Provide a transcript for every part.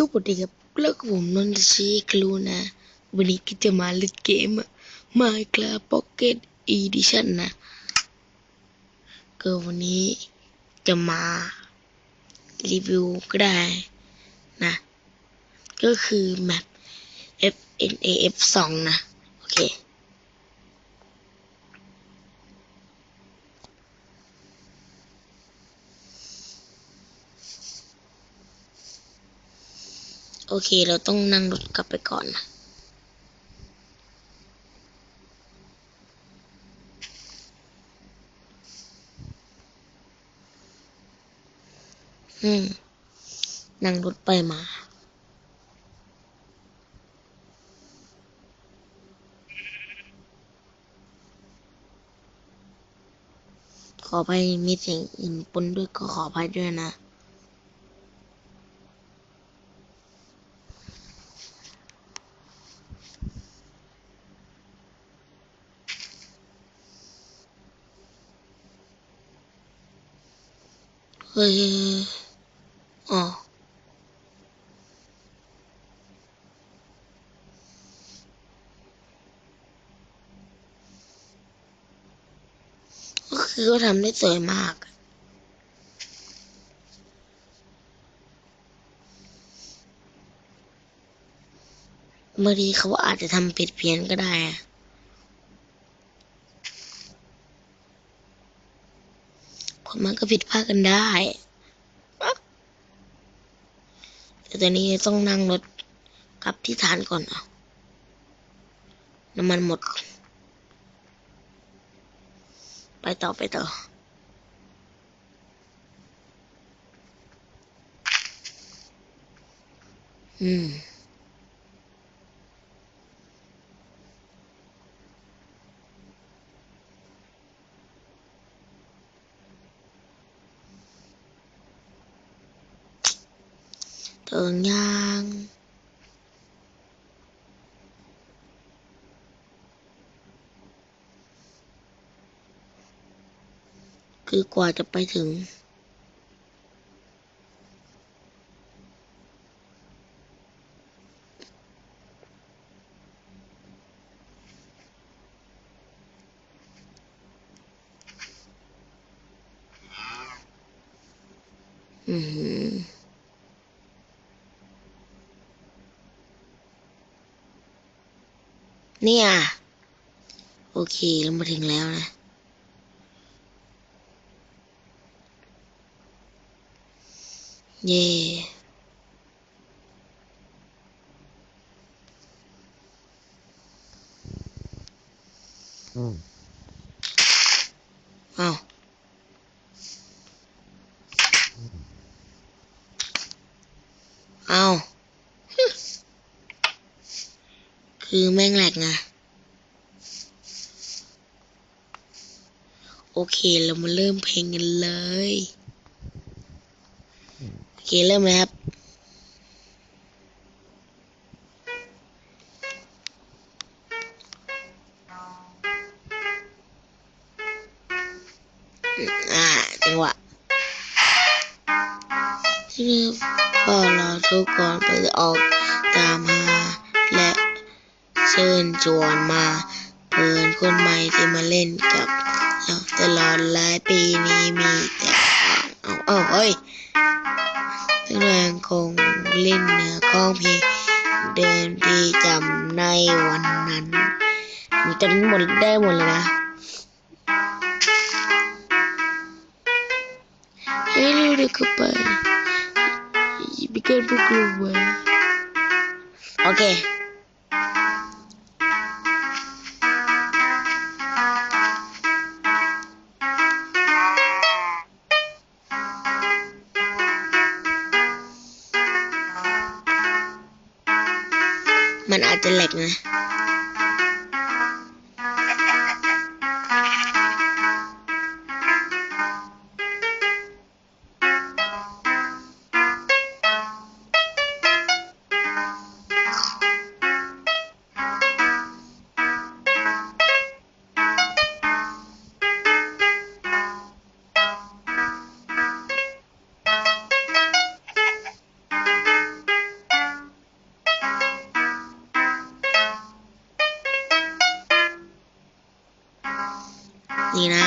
สวัสดีครับแล้วก็ผมนนทชีครูนะ วันนี้ก็จะมาเล่นเกม Minecraft Pocket Edition นะ ก็วันนี้จะมารีวิวก็ได้นะ ก็คือแมป FNAF 2 นะ โอเค โอเค เราต้องนั่งรถกลับไปก่อนนะอืม นั่งรถไปมาขออภัยมีเสียงอื่นปนด้วยก็ขออภัยด้วยนะ เฮ้ยอ๋อก็คือเขาทำได้สวยมากเมื่อดีเขาอาจจะทำผิดเพี้ยนก็ได้อะคน มันก็ผิดพลาดกันได้แต่ตอนนี้ต้องนั่งรถกลับที่ฐานก่อนอะน้ำมันหมด ไปต่อไปต่ออืม ถึงยังคือกว่าจะไปถึง อืม เนี่ย โอเคเรามาถึงแล้วนะ เย่เอาเอา คือแม่งแหลกไงโอเคเรามาเริ่มเพลงกันเลย โอเค เริ่มเลยครับอ่าจังหวะที่นี่พอเราทุกคนไปออกตามหาและ ชิญชวนมาเพื่อนคนใหม่ที่มาเล่นกับเราตลอดหลายปีนี้มีแต่เอาเอาเฮ้ยทั้งแรงคงเล่นเนื้อของเพลงเดินพี่จำในวันนั้นผมจำหมดได้หมดเลยนะให้เร็วเดี๋ยวเข้าไปอย่าไป มันอาจจะแหลกนะ นี่นะ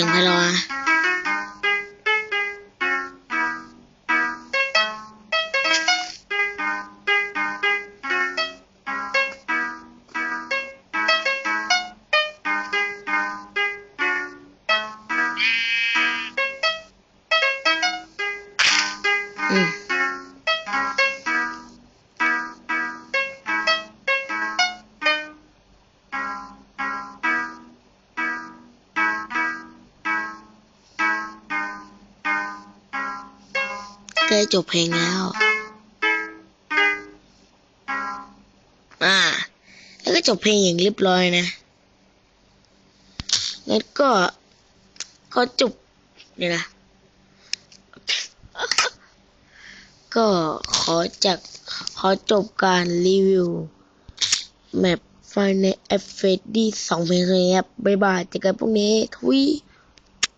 สียงไพเราะ ใกล้จบเพลงแล้วอ่า แล้วก็จบเพลงอย่างเรียบร้อยนะ แล้วก็ก็จบเนี่ยนะ ก็ขอจากขอจบการรีวิว แมปไฟใน f อฟเฟดดี้สองเพลงครับบ๊ายบายเจอกันพรุ่งนี้ ทวี